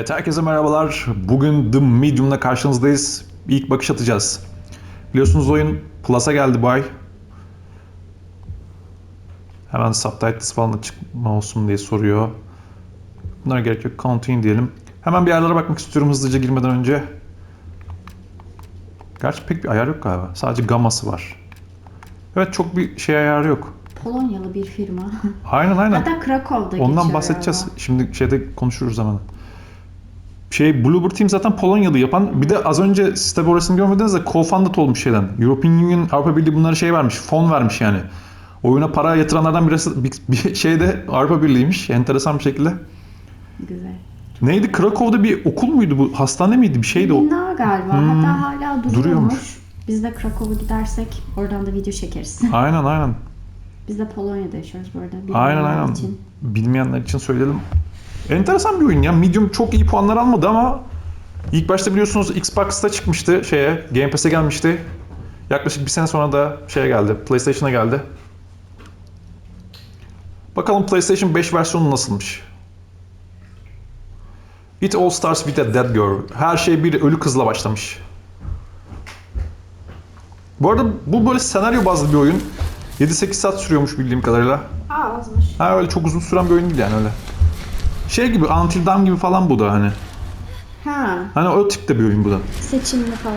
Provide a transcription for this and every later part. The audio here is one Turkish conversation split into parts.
Evet herkese merhabalar. Bugün The Medium'la karşınızdayız. Bir ilk bakış atacağız. Biliyorsunuz oyun Plus'a geldi bu ay. Hemen subtitles falan açıkma olsun diye soruyor. Bunlara gerek yok. Continue diyelim. Hemen bir ayarlara bakmak istiyorum hızlıca girmeden önce. Gerçi pek bir ayar yok galiba. Sadece gamması var. Evet çok bir şey ayarı yok. Polonyalı bir firma. Aynen aynen. Hatta Krakow'da Ondan bahsedeceğiz. galiba. Şimdi şeyde konuşuruz hemen. Şey Bluebird Team zaten Polonyalı yapan. Bir de az önce siz tabi orasını görmediniz de co-funded olmuş şeyden. European Union, Avrupa Birliği bunlara şey vermiş. Fon vermiş yani. Oyuna para yatıranlardan birisi bir, bir şeyde Avrupa Birliği'ymiş. Enteresan bir şekilde. Güzel. Neydi? Krakow'da bir okul muydu bu? Hastane miydi? Bir şeydi o. Bina galiba. Hmm, Hatta hala duruyormuş. duruyormuş. Biz de Krakow'a gidersek oradan da video çekeriz. Aynen aynen. Biz de Polonya'da yaşıyoruz bu arada. Aynen aynen. Için. Bilmeyenler için söyleyelim. Enteresan bir oyun ya. Medium çok iyi puanlar almadı ama ilk başta biliyorsunuz Xbox'ta çıkmıştı şeye, Game Pass'e gelmişti. Yaklaşık bir sene sonra da şeye geldi, PlayStation'a geldi. Bakalım PlayStation 5 versiyonu nasılmış? It all starts with a dead girl. Her şey bir ölü kızla başlamış. Bu arada bu böyle senaryo bazlı bir oyun. 7-8 saat sürüyormuş bildiğim kadarıyla. Aa azmış. Ha öyle çok uzun süren bir oyun değil yani öyle. Şey gibi Until Dawn gibi falan bu da hani. Ha, Hani o tipte bir oyun bu da. seçimli falan.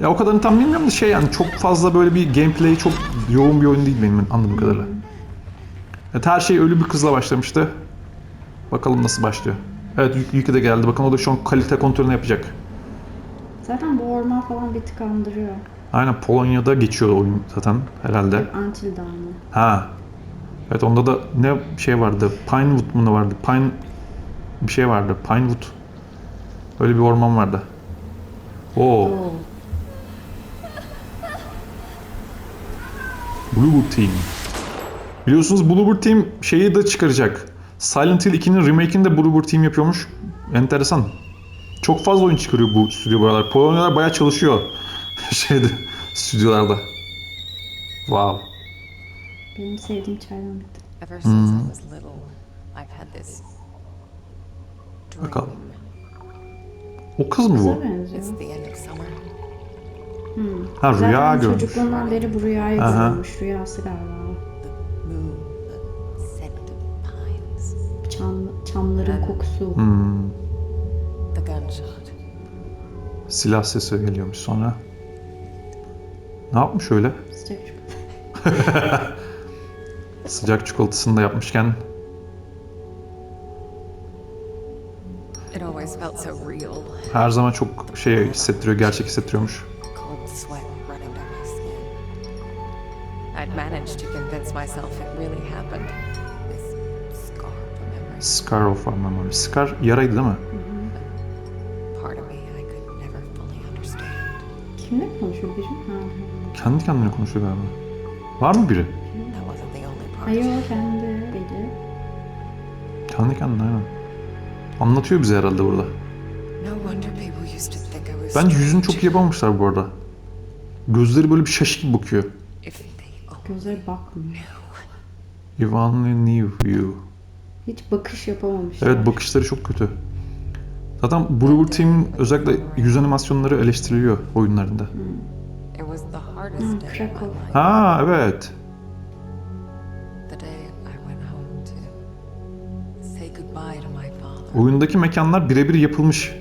Ya o kadarını tam bilmiyorum da şey yani çok fazla böyle bir gameplay çok yoğun bir oyun değil benim anladığım kadarıyla. Evet her şey ölü bir kızla başlamıştı. Bakalım nasıl başlıyor. Evet Yükü de geldi. Bakın o da şu an kalite kontrolünü yapacak. Zaten bu orman falan bir tık andırıyor. Aynen Polonya'da geçiyor oyun zaten herhalde. Until Dawn'u. Ha. Evet onda da ne şey vardı? Pinewood mu ne vardı? Pine bir şey vardı. Pinewood. Öyle bir orman vardı. Oo. Bluebird Team. Biliyorsunuz Bluebird Team şeyi de çıkaracak. Silent Hill 2'nin remake'ini de Bluebird Team yapıyormuş. Enteresan. Çok fazla oyun çıkarıyor bu stüdyo bu aralar. Polonyalar bayağı çalışıyor. Şeyde, stüdyolarda. Wow. Benim sevdiğim çaydan bitti. Ever since I was little, I've had this. Bakalım. O kız mı bu? benziyor. Summer. Ha rüya Zaten görmüş. çocukluğundan beri bu rüyayı Aha. görmüş. Rüyası galiba. Çam, çamların kokusu. Hmm. Silah sesi geliyormuş sonra. Ne yapmış öyle? Sıcak çikolata. Sıcak çikolatasını da yapmışken her zaman çok şey hissettiriyor, gerçek hissettiriyormuş. Cold sweat running down my skin. I'd managed to convince myself it really happened. This scar of a memory. Scar of a memory. Scar yaraydı değil mi? Part of me I could never fully understand. Kimle konuşuyor biri? Ha. Kendi kendine konuşuyor galiba. Var mı biri? Hayır o kendi deli. Kendi kendine aynen. Anlatıyor bize herhalde burada. Bence yüzünü çok iyi yapamamışlar bu arada. Gözleri böyle bir gibi bakıyor. Gözleri bakmıyor. Only knew you. Hiç bakış yapamamışlar. Evet bakışları çok kötü. Zaten Bluebird Team'in özellikle yüz animasyonları eleştiriliyor oyunlarında. Hmm, Krakow. life. Ha evet. The day I went home to say goodbye to my father. Oyundaki mekanlar birebir yapılmış.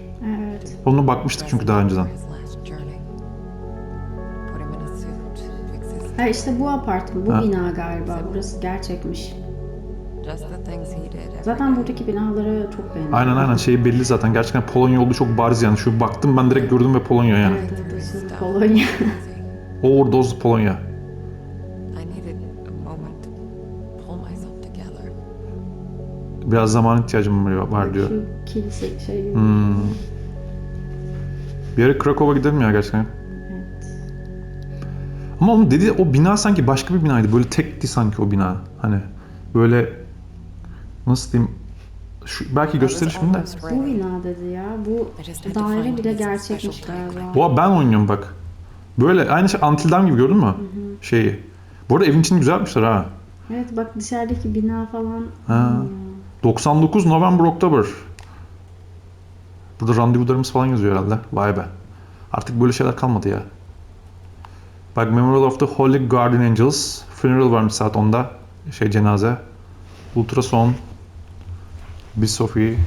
Ona bakmıştık çünkü daha önceden. Ha işte bu apartman, bu Ha. bina galiba. Burası gerçekmiş. Zaten buradaki binaları çok beğendim. Aynen aynen şey belli zaten. Gerçekten Polonya olduğu çok bariz yani. Şu baktım ben direkt gördüm ve Polonya yani. Evet, burası Polonya. Overdose Polonya. Biraz zaman ihtiyacım var- var diyor. Şu kilise şey. Hmm. Bir ara Krakow'a gidelim ya gerçekten. Evet. Ama onun dediği o bina sanki başka bir binaydı. Böyle tekti sanki o bina. Hani böyle nasıl diyeyim şu, belki gösterir şimdi de. Bu bina dedi ya. Bu daire bile gerçekmiş galiba. Oha ben oynuyorum bak. Böyle aynı şey Until Dawn gibi gördün mü? Şeyi. Bu arada evin içini güzel yapmışlar ha. Evet bak dışarıdaki bina falan. Ha. Hmm. 99 November October. Burada randevularımız falan yazıyor herhalde. Vay be. Artık böyle şeyler kalmadı ya. Bak Memorial of the Holy Guardian Angels. Funeral varmış saat 10'da. Şey cenaze. Ultrason. Bir Sophie.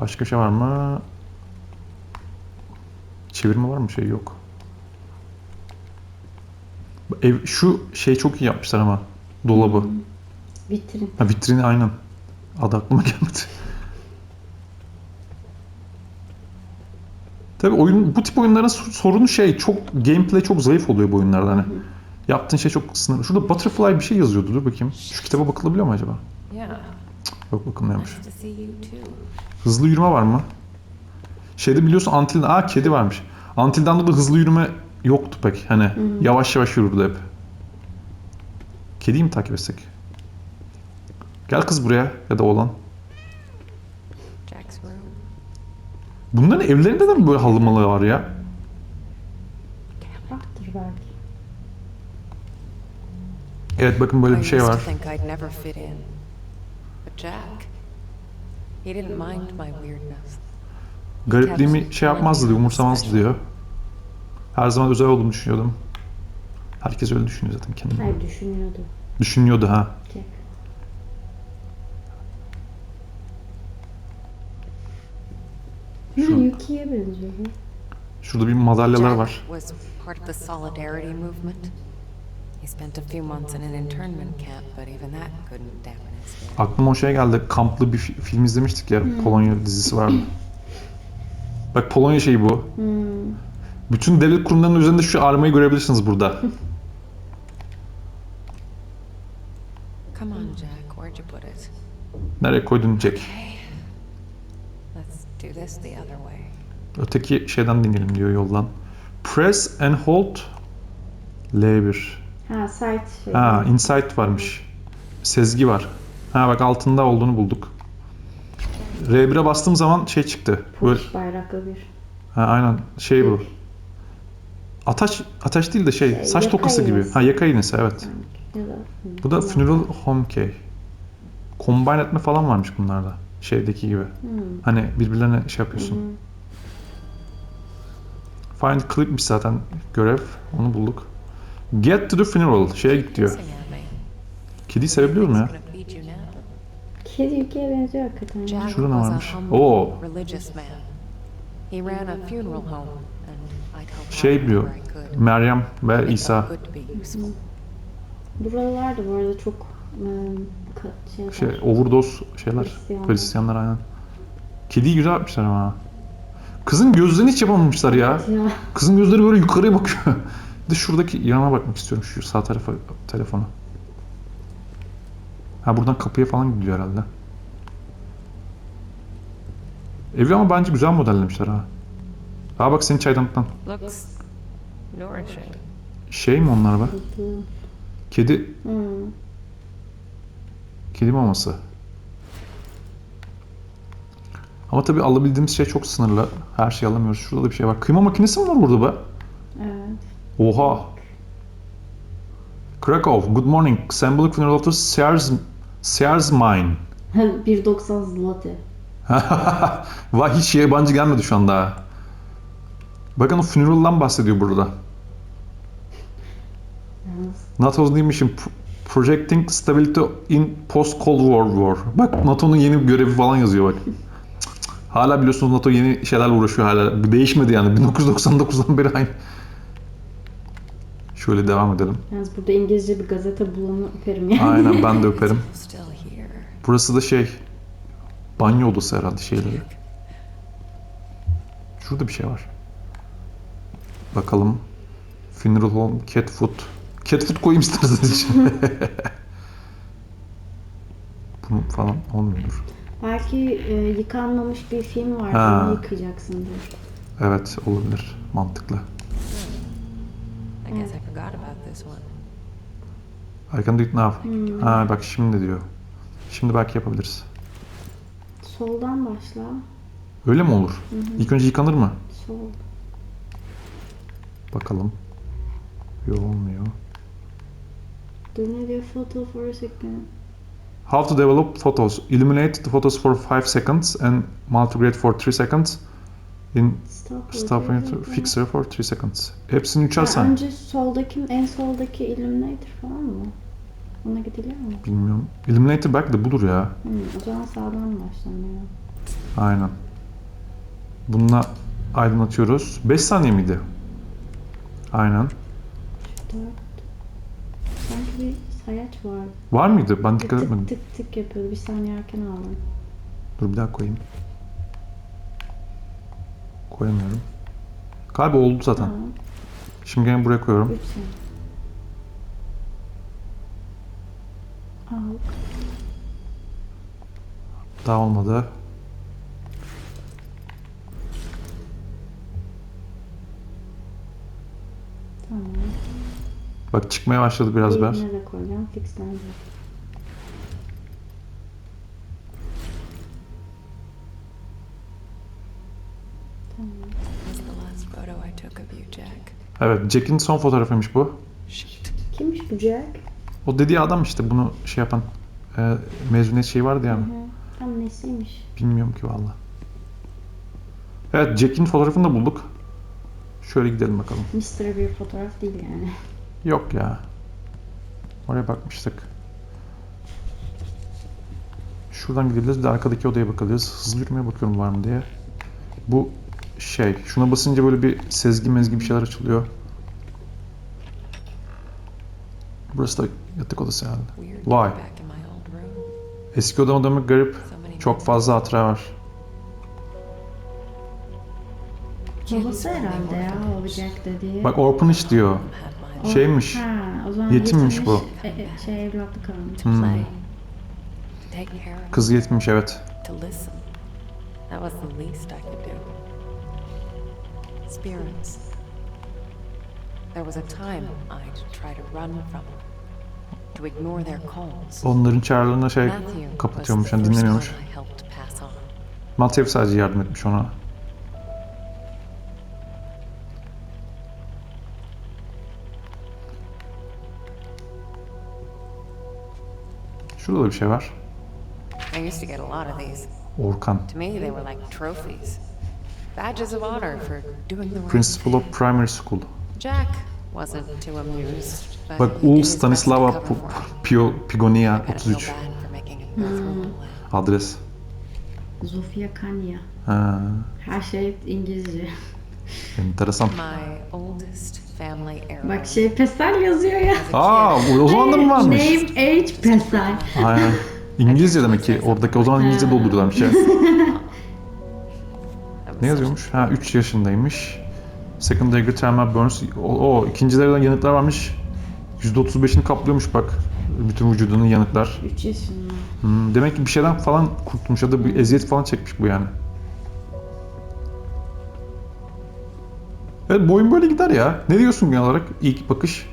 Başka şey var mı? Çevirme var mı? Şey yok. Ev, şu şey çok iyi yapmışlar ama. Dolabı. Vitrin. Ha, vitrini aynen. Adı aklıma gelmedi. Tabii oyun bu tip oyunların so- sorunu şey çok gameplay çok zayıf oluyor bu oyunlarda hani. Yaptığın şey çok sınırlı. Şurada Butterfly bir şey yazıyordu. Dur bakayım. Şu kitaba bakılabiliyor mu acaba? Yeah. Yok bakılmıyormuş. Hızlı yürüme var mı? Şeyde biliyorsun Until... Aa kedi varmış. Until Dawn'da da hızlı yürüme yoktu pek. Hani yavaş yavaş yürürdü hep. Kediyi mi takip etsek? Gel kız buraya ya da oğlan. Bunların evlerinde de mi böyle halı malı var ya? Vardır belki. Evet bakın böyle bir şey var. Garipliğimi şey yapmazdı diyor, umursamazdı diyor. Her zaman özel olduğumu düşünüyordum. Herkes öyle düşünüyor zaten kendini. Hayır düşünüyordu. Düşünüyordu ha. Jack. Yuki'ye benziyor bu. Şurada bir madalyalar var. was part of the Solidarity movement. He spent a few months in an internment camp, but even that couldn't dampen his spirit. Aklıma o şey geldi. Kamplı bir fi- film izlemiştik ya. Polonya dizisi vardı. Bak Polonya şeyi bu. Hmm. Bütün devlet kurumlarının üzerinde şu armayı görebilirsiniz burada. Come on, Jack, where'd you put it? Nereye koydun Jack? Let's do this the other way. Öteki şeyden dinleyelim diyor yoldan. Press and hold L1. Ha site şey. Ha, insight varmış. Sezgi var. Ha bak altında olduğunu bulduk. R1'e bastığım zaman şey çıktı. Böyle, Push bayraklı bir. ha, aynen şey bu. Ataç, ataç değil de şey, Şey, saç tokası gibi. Ha yaka iğnesi evet. Bu da funeral home key. Combine etme falan varmış bunlarda. Şeydeki gibi. Hmm. Hani birbirlerine şey yapıyorsun. Find clipmiş zaten görev. Onu bulduk. Get to the funeral. Şeye git diyor. Kediyi sevebiliyor mu ya? Kedi Yuki'ye benziyor hakikaten. Jack Şurada ne varmış? Oo. religious man. He ran a funeral home, and I'd help Şey diyor. Meryem ve İsa. felt good to be useful. Buralar da bu arada çok ka- şey, Şey overdose şeyler. Hristiyanlar. Hristiyanlar aynen. Kediyi güzel yapmışlar ama. Kızın gözlerini hiç yapamamışlar ya. Ya Kızın gözleri böyle yukarıya bakıyor. Bir de şuradaki yana bakmak istiyorum şu sağ tarafa telefonu. Ha buradan kapıya falan gidiyor herhalde. Evi ama bence güzel modellemişler ha. Ha bak senin çaydanlıktan. Şey mi onlar be? Kedi, hmm. kedi maması. Ama tabii alabildiğimiz şey çok sınırlı. Her şeyi alamıyoruz. Şurada da bir şey var. Kıyma makinesi mi var burada be? Evet. Oha. Krakow, good morning. Symbolic funeral the Sears, Sears Mine. 1.90 zloty. Vay hiç yabancı gelmedi şu anda. Bakın o funeral'dan bahsediyor burada. NATO's Pro- projecting stability in post Cold War war. Bak NATO'nun yeni bir görevi falan yazıyor bak. Hala biliyorsunuz NATO yeni şeylerle uğraşıyor hala. Değişmedi yani. 1999'dan beri aynı. Şöyle devam edelim. Yalnız burada İngilizce bir gazete bulanı öperim yani. Aynen ben de öperim. Burası da şey banyo odası herhalde şeyleri. Şurada bir şey var. Bakalım. Funeral home, cat food. Cat food koyayım isterseniz içine. Bunu falan olmuyor. Belki e, yıkanmamış bir film var. Ha. Onu yıkayacaksındır. Evet olabilir. Mantıklı. I guess I forgot about this one. I can do it now. Ha bak şimdi diyor. Şimdi belki yapabiliriz. Soldan başla. Öyle mi olur? İlk önce yıkanır mı? Sol. Bakalım. Yok olmuyor. Diyor? Photo for a second. How to develop photos. Illuminate the photos for 5 seconds and multigrade for 3 seconds. In Stop. stop fixer for 3 seconds. Hepsini 3'er Ha, saniye. önce soldaki, en soldaki Illuminator falan mı? Ona gidiliyor mu? Bilmiyorum. Illuminator belki de budur ya. Hmm, o zaman sağdan başlanıyor. Aynen. Bununla aydınlatıyoruz. 5 saniye miydi? Aynen. Dört. Sanki bir sayaç var. Var mıydı? Ben Tık dikkat tık etmedim. tık tık yapıyordu. Bir saniye erken aldım. Dur bir daha koyayım. Koyamıyorum. Galiba oldu zaten. Tamam. Şimdi gene buraya koyuyorum. Üç. Al. Daha olmadı. Bak çıkmaya başladı biraz biraz. De koyacağım. Fixlendi. Evet Jack'in son fotoğrafıymış bu. Kimmiş bu Jack? O dediği adam işte bunu şey yapan e, mezuniyet şeyi vardı yani. Hı hı. Tam nesiymiş? Bilmiyorum ki valla. Evet Jack'in fotoğrafını da bulduk. Şöyle gidelim bakalım. Mystery bir fotoğraf değil yani. Yok ya. Oraya bakmıştık. Şuradan gidebiliriz. Bir de arkadaki odaya bakacağız. Hızlı yürümeye bakıyorum var mı diye. Bu şey. Şuna basınca böyle bir sezgi mezgi bir şeyler açılıyor. Burası da yatak odası herhalde. Old room. Eski odama dönmek garip. Çok fazla hatıra var. Babası herhalde ya o Jack dediği. Bak orphanage diyor. Şeymiş. Ha, o zaman Yetimmiş bu. E, e, şey evlatlık almış. Hmm. Kız yetmiş evet. to listen. That was the least I could do. Spirits. There was a time I'd try to run from them, to ignore their calls. Onların çağrılarına şey Matthew was kapatıyormuş, yani first dinlemiyormuş. one I helped pass on. Matthew sadece yardım etmiş ona. Şurada da bir şey var. I used to get a lot of these. Orkan. To me, they were like trophies. Badges of honor for doing the right Principal of Primary School. Jack wasn't too amused. But Bak Ul Stanislava. Pio Pigonia I gotta feel 33 bad for making him go through all that. adres. Zofia Kanya. Ha, Her şey İngilizce. enteresan. My oldest. Bak şey Pesel yazıyor ya. Aa o zaman da mı varmış? Name, age, Pesel. Aynen. İngilizce demek ki. Oradaki o zaman İngilizce dolduruyorlarmış ya. That was Ne yazıyormuş? Ha 3 yaşındaymış. Second degree thermal burns. O, o ikincilerden yanıklar varmış. %35'ini kaplıyormuş bak. Bütün vücudunun yanıklar. 3 yaşında. Hmm, demek ki bir şeyden falan kurtulmuş ya da bir eziyet falan çekmiş bu yani. Evet boyun böyle gider ya. Ne diyorsun genel olarak ilk bakış?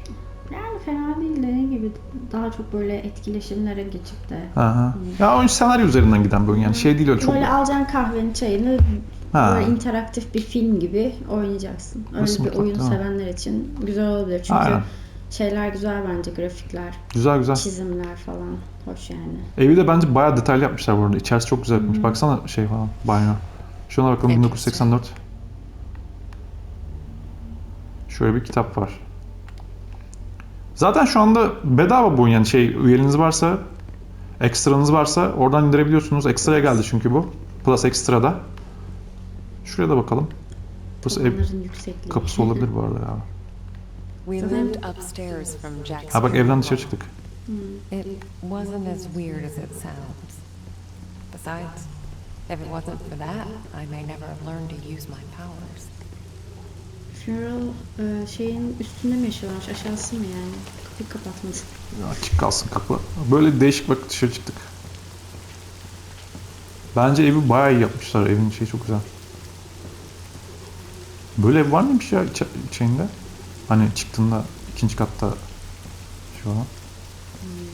Yani fena değil dediğin gibi daha çok böyle etkileşimlere geçip de Aha. Ya oyun senaryo üzerinden giden bir oyun yani şey değil öyle çok. böyle alacaksın kahveni çayını Ha. böyle interaktif bir film gibi oynayacaksın. Öyle Nasıl bir mutfak, oyun sevenler için güzel olabilir. Çünkü Aynen. şeyler güzel bence grafikler, Güzel güzel. çizimler falan hoş yani. Evi de bence bayağı detaylı yapmışlar bu arada. İçerisi çok güzel yapmış. Baksana şey falan banyo. Şuna bakalım Peki. 1984. Şöyle bir kitap var. Zaten şu anda bedava bu yani şey üyeliğiniz varsa ekstranız varsa oradan indirebiliyorsunuz. Ekstraya geldi çünkü bu. Plus ekstrada. Şuraya da bakalım. Burası ev kapısı olabilir bu arada ya. Ha bak evden dışarı çıktık. It wasn't as weird as it sounds. Besides, if it wasn't for that, I may never have learned to use my powers. Funeral e, şeyin üstünde mi yaşıyorlarmış aşağısı mı yani? Kapıyı kapatmadı. Ya Açık kalsın kapı. Böyle değişik bak dışarı çıktık. Bence evi bayağı iyi yapmışlar. Evin şeyi çok güzel. Böyle ev var mıymış ya iç- içinde? Hani çıktığında ikinci katta şey olan.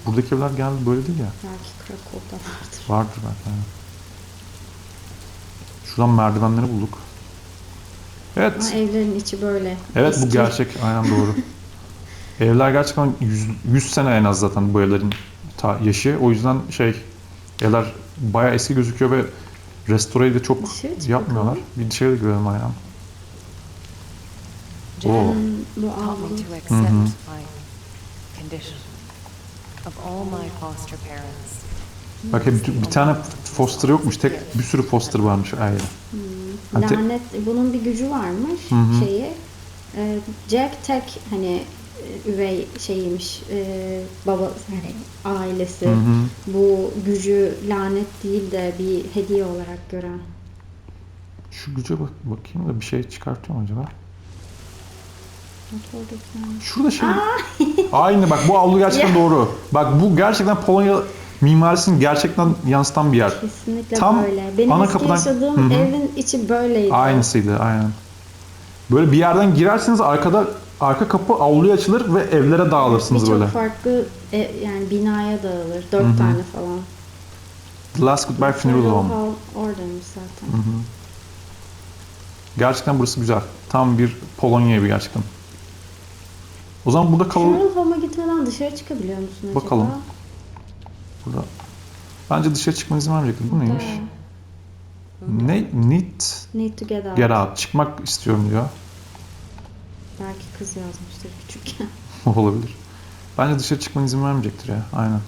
Buradaki evler genelde böyle değil ya. Belki Krakow'da vardır. Vardır belki. aynen. Şuradan merdivenleri bulduk. Ama Evet. evlerin içi böyle. Evet bu eski. gerçek. Aynen doğru. Evler gerçekten 100, 100 sene en az zaten bu evlerin ta yaşı. O yüzden şey evler bayağı eski gözüküyor ve restoreyi de çok Dışarı çık yapmıyorlar. bakalım. Bir dışarı da görelim aynen. Oo. Hmm, bu Taught me avlu. to accept my condition. Of all my foster parents, Bak hep bir, bir tane foster yokmuş. Tek bir sürü foster varmış aile. Ha, Lanet bunun bir gücü varmış Hı hı. şeyi. Ee, Jack tek hani e, üvey şeyiymiş e, baba hani ailesi Hı hı. bu gücü lanet değil de bir hediye olarak gören. Şu güce bak bakayım da bir şey çıkartıyor mu acaba? Not. Şurada şey. Aynı bak bu avlu gerçekten doğru. Bak bu gerçekten Polonya mimarisini gerçekten yansıtan bir yer. Kesinlikle Tam böyle. Benim ana eski kapıdan- yaşadığım Hı hı. evin içi böyleydi. Aynısıydı aynen. Böyle bir yerden girersiniz arkada arka kapı avluya açılır ve evlere dağılırsınız Birçok böyle. farklı e, yani binaya dağılır. Dört tane falan. The Last Goodbye Funeral Home. Oradaymış zaten. Gerçekten burası güzel. Tam bir Polonya evi gerçekten. O zaman burada kalalım. Funeral Home'a gitmeden dışarı çıkabiliyor musun acaba? Bakalım. Burada. Bence dışarı çıkma izin vermeyecekler. Bu neymiş? Ne? Need Need to get out. get out. Çıkmak istiyorum diyor. Belki kız yazmıştır küçükken. Olabilir. Bence dışarı çıkma izin vermeyecektir ya. Aynen.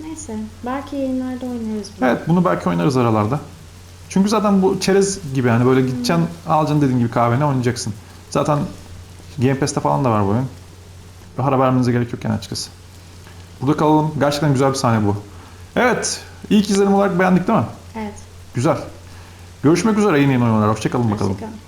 Neyse. Belki yayınlarda oynarız bunu. Evet bunu belki oynarız aralarda. Çünkü zaten bu çerez gibi yani böyle gideceksin alacaksın dediğin gibi kahveni oynayacaksın. Zaten Game Pass'te falan da var bu oyun. Para vermenize gerek yok yani açıkçası. Burada kalalım. Gerçekten güzel bir sahne bu. Evet. İlk izlenim olarak beğendik değil mi? Evet. Güzel. Görüşmek üzere yeni yeni oyunlar. Hoşçakalın bakalım. Hoşçakalın.